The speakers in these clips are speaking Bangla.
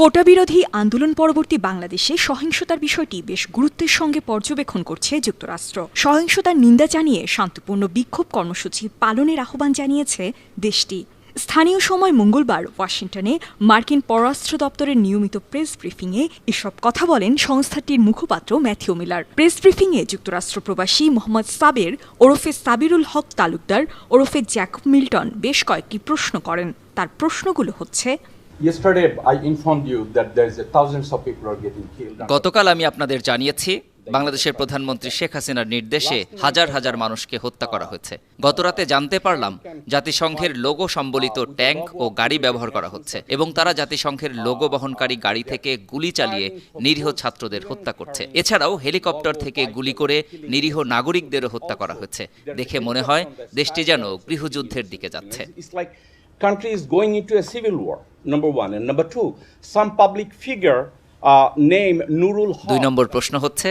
কোটা বিরোধী আন্দোলন পরবর্তী বাংলাদেশে সহিংসতার বিষয়টি বেশ গুরুত্বের সঙ্গে পর্যবেক্ষণ করছে যুক্তরাষ্ট্র। সহিংসতার নিন্দা জানিয়ে শান্তিপূর্ণ বিক্ষোভ কর্মসূচি পালনের আহ্বান জানিয়েছে দেশটি। স্থানীয় সময় মঙ্গলবার ওয়াশিংটনে মার্কিন পররাষ্ট্র দপ্তরের নিয়মিত প্রেস ব্রিফিংয়ে এসব কথা বলেন সংস্থাটির মুখপাত্র ম্যাথিউ মিলার। প্রেস ব্রিফিংয়ে যুক্তরাষ্ট্র প্রবাসী মোহাম্মদ সাবের, ওরফে সাবিরুল হক তালুকদার, ওরফে জ্যাকব মিল্টন বেশ কয়েকটি প্রশ্ন করেন। তার প্রশ্নগুলো হচ্ছে Yesterday, I informed you that there's a thousands of people are getting killed. গতকাল আমি আপনাদের জানিয়েছি বাংলাদেশের প্রধানমন্ত্রী শেখ হাসিনার নির্দেশে হাজার হাজার মানুষকে হত্যা করা হয়েছে। গতরাতে জানতে পারলাম জাতিসংঘের লোগো সম্বলিত ট্যাঙ্ক ও গাড়ি ব্যবহার করা হচ্ছে এবং তারা জাতিসংঘের লোগো বহনকারী গাড়ি থেকে গুলি চালিয়ে নিরীহ ছাত্রদের হত্যা করছে। এছাড়াও হেলিকপ্টার থেকে গুলি করে নিরীহ নাগরিকদেরও হত্যা করা হয়েছে। দেখে মনে হয় দেশটি যেন গৃহযুদ্ধের দিকে যাচ্ছে। It's like country is going into a civil war, number one. And number two, some public figure দুই নম্বর প্রশ্ন হচ্ছে,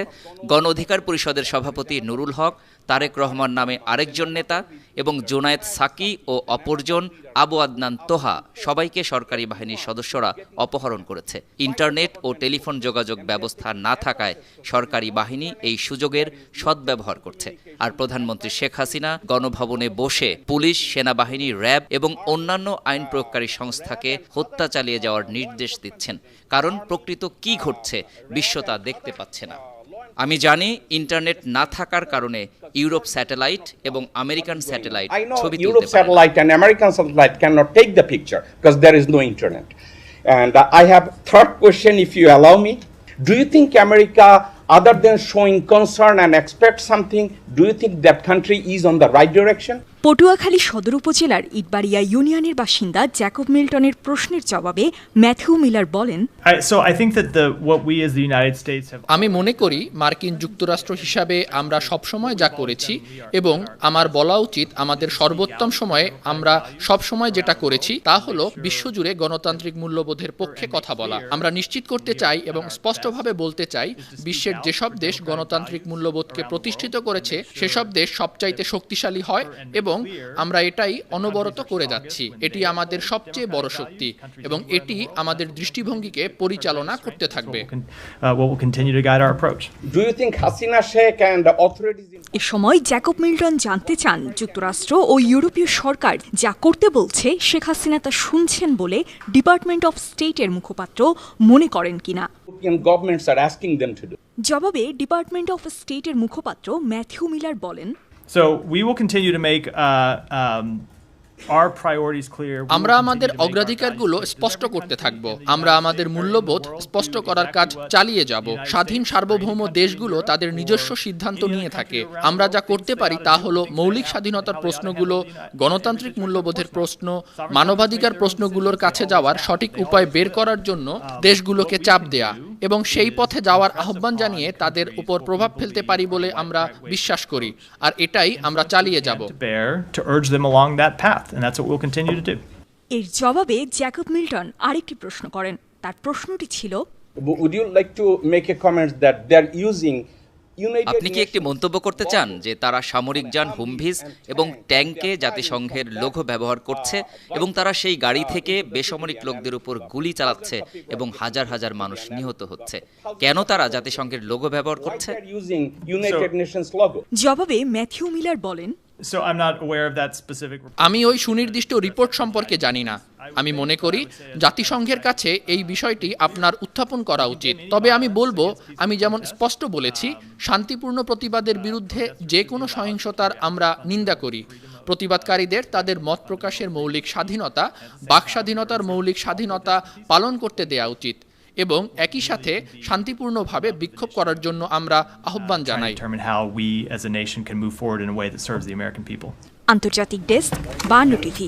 গণ অধিকার পরিষদের সভাপতি নুরুল হক, তারেক রহমান নামে আরেকজন নেতা এবং জোনায়েদ সাকি ও অপরজন আবু আদনান তোহা সবাইকে সরকারি বাহিনীর সদস্যরা অপহরণ করেছে। ইন্টারনেট ও টেলিফোন যোগাযোগ ব্যবস্থা না থাকায় সরকারি বাহিনী এই সুযোগের সদ্ব্যবহার করছে। আর প্রধানমন্ত্রী শেখ হাসিনা গণভবনে বসে পুলিশ, সেনাবাহিনী, র্যাব এবং অন্যান্য আইন প্রয়োগকারী সংস্থাকে হত্যা চালিয়ে যাওয়ার নির্দেশ দিচ্ছেন। কারণ প্রকৃত কি ঘটছে বিশ্ব তা দেখতে পাচ্ছে না আমি জানি ইন্টারনেট না থাকার কারণে ইউরোপ স্যাটেলাইট এবং আমেরিকান স্যাটেলাইট ছবি Europe তুলতে পারে না। satellite and American satellite cannot take the picture because there is no internet. And uh, I have third question, if you allow me. Do you think America, other than showing concern and expect something, do you think that country is on the right direction? Patuakhali সদর উপজেলার ইটবাড়িয়া ইউনিয়নের বাসিন্দা জ্যাকব মিল্টনের প্রশ্নের জবাবে ম্যাথিউ মিলার বলেন আমি মনে করি মার্কিন যুক্তরাষ্ট্র হিসাবে আমরা সবসময় যা করেছি এবং আমার বলা উচিত আমাদের সর্বোত্তম সময়ে আমরা সবসময় যেটা করেছি তা হলো বিশ্বজুড়ে গণতান্ত্রিক মূল্যবোধের পক্ষে কথা বলা। আমরা নিশ্চিত করতে চাই এবং স্পষ্টভাবে বলতে চাই বিশ্বের যেসব দেশ গণতান্ত্রিক মূল্যবোধকে প্রতিষ্ঠিত করেছে সেসব দেশ সবচাইতে শক্তিশালী হয় এবং আমরা এটাই অনবরত করে যাচ্ছি এটি আমাদের সবচেয়ে বড় শক্তি এবং এটি আমাদের দৃষ্টিভঙ্গিকে পরিচালনা করতে থাকবে con- what will continue to guide our approach. Do you think Hasina Sheikh and the authorities in এ সময় জ্যাকব মিল্টন জানতে চান যুক্তরাষ্ট্র ও ইউরোপীয় সরকার যা করতে বলছে শেখ হাসিনা তা শুনছেন বলে ডিপার্টমেন্ট অফ স্টেটের মুখপাত্র মনে করেন কিনা? জবাবে ডিপার্টমেন্ট অফ স্টেটের মুখপাত্র ম্যাথিউ মিলার বলেন So we will continue to make uh, um, our priorities clear. আমরা আমাদের অগ্রাধিকারগুলো স্পষ্ট করতে থাকব। আমরা আমাদের মূল্যবোধ স্পষ্ট করার কাজ চালিয়ে যাব। স্বাধীন সার্বভৌম দেশগুলো তাদের নিজস্ব সিদ্ধান্ত নিয়ে থাকে। আমরা যা করতে পারি তা হলো মৌলিক স্বাধীনতার প্রশ্নগুলো গণতান্ত্রিক মূল্যবোধের প্রশ্ন মানবাধিকার প্রশ্নগুলোর কাছে যাওয়ার সঠিক উপায় বের করার জন্য দেশগুলোকে চাপ দেয়া। এবং সেই পথে যাওয়ার আহ্বান জানিয়ে তাদের উপর প্রভাব ফেলতে পারি বলে আমরা বিশ্বাস করি আর এটাই আমরা চালিয়ে যাব। এর জবাবে জ্যাকব মিল্টন আরেকটি প্রশ্ন করেন। তার প্রশ্নটি ছিল would you like to make a comment that they using আপনি কি একটি মন্তব্য করতে চান যে তারা সামরিক যান হুমভিজ এবং ট্যাঙ্কে জাতিসংঘের লোগো ব্যবহার করছে এবং তারা সেই গাড়ি থেকে বেসামরিক লোকদের উপর গুলি চালাচ্ছে এবং হাজার হাজার মানুষ নিহত হচ্ছে কেন তারা জাতিসংঘের লোগো ব্যবহার করছে? জবাবে ম্যাথিউ মিলার বলেন. আমি ওই সুনির্দিষ্ট রিপোর্ট সম্পর্কে জানি না আমি মনে করি জাতিসংঘের কাছে এই বিষয়টি আপনার উত্থাপন করা উচিত। তবে আমি বলব আমি যেমন স্পষ্ট বলেছি শান্তিপূর্ণ প্রতিবাদের বিরুদ্ধে যে কোনো সহিংসতার আমরা নিন্দা করি। প্রতিবাদকারীদের তাদের মত প্রকাশের মৌলিক স্বাধীনতা বাক স্বাধীনতার মৌলিক স্বাধীনতা পালন করতে দেয়া উচিত এবং একই সাথে শান্তিপূর্ণভাবে বিক্ষোভ করার জন্য আমরা আহ্বান জানাই. আন্তর্জাতিক ডেস্ক বান্ন টিভি।